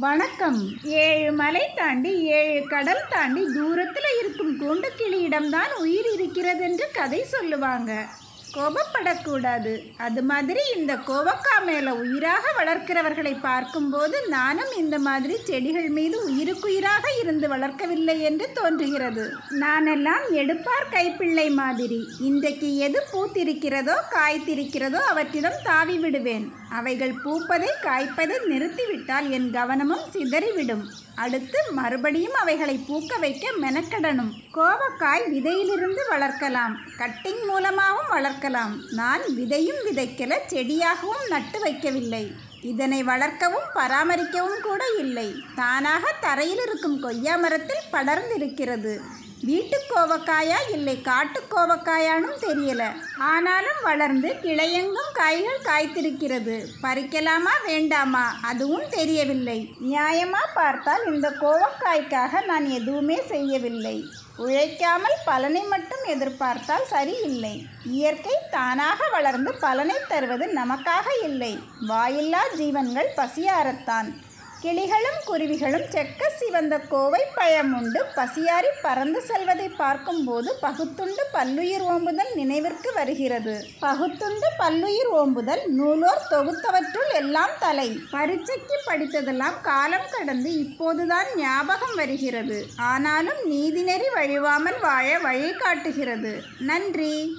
வணக்கம். ஏழு மலை தாண்டி ஏழு கடல் தாண்டி தூரத்தில் இருக்கும் கூண்டுக்கிளியிடம்தான் உயிர் இருக்கிறது என்று கதை சொல்லுவாங்க. கோபப்படக்கூடாது. அது மாதிரி இந்த கோவக்கா மேலே உயிராக வளர்க்கிறவர்களை பார்க்கும்போது நானும் இந்த மாதிரி செடிகள் மீது உயிருக்குயிராக இருந்து வளர்க்கவில்லை என்று தோன்றுகிறது. நானெல்லாம் எடுப்பார் கைப்பிள்ளை மாதிரி. இன்றைக்கு எது பூத்திருக்கிறதோ காய்த்திருக்கிறதோ அவற்றிடம் தாவி விடுவேன். அவைகள் பூப்பதை காய்ப்பதை நிறுத்திவிட்டால் என் கவனமும் சிதறிவிடும். அடுத்து மறுபடியும் அவைகளை பூக்க வைக்க மெனக்கடணும். கோவக்காய் விதையிலிருந்து வளர்க்கலாம். கட்டிங் மூலமாகவும் வளர்க்க பார்க்கலாம். நான் விதையும் விதைக்கல செடியாகவும் நட்டு வைக்கவில்லை. இதனை வளர்க்கவும் பராமரிக்கவும் கூட இல்லை. தானாக தரையில் இருக்கும் கொய்யா மரத்தில் படர்ந்திருக்கிறது. வீட்டு கோவக்காயா இல்லை காட்டு கோவக்காயானும் தெரியல. ஆனாலும் வளர்ந்து கிளையெங்கும் காய்கள் காய்த்திருக்கிறது. பறிக்கலாமா வேண்டாமா அதுவும் தெரியவில்லை. நியாயமா பார்த்தால் இந்த கோவக்காய்க்காக நான் எதுவுமே செய்யவில்லை. உழைக்காமல் பலனை மட்டும் எதிர்பார்த்தால் சரியில்லை. இயற்கை தானாக வளர்ந்து பலனை தருவது நமக்காக இல்லை. வாயில்லா ஜீவன்கள் பசியாரத்தான். கிளிகளும் குருவிகளும் செக்க சிவந்த கோவை பழம் உண்டு பசியாரி பறந்து செல்வதை பார்க்கும்போது பகுத்துண்டு பல்லுயிர் ஓம்புதல் நினைவிற்கு வருகிறது. பகுத்துண்டு பல்லுயிர் ஓம்புதல் நூலோர் தொகுத்தவற்றுள் எல்லாம் தலை. பரீட்சைக்கு படித்ததெல்லாம் காலம் கடந்து இப்போதுதான் ஞாபகம் வருகிறது. ஆனாலும் நீதிநெறி வழிவாமல் வாழ வழி காட்டுகிறது. நன்றி.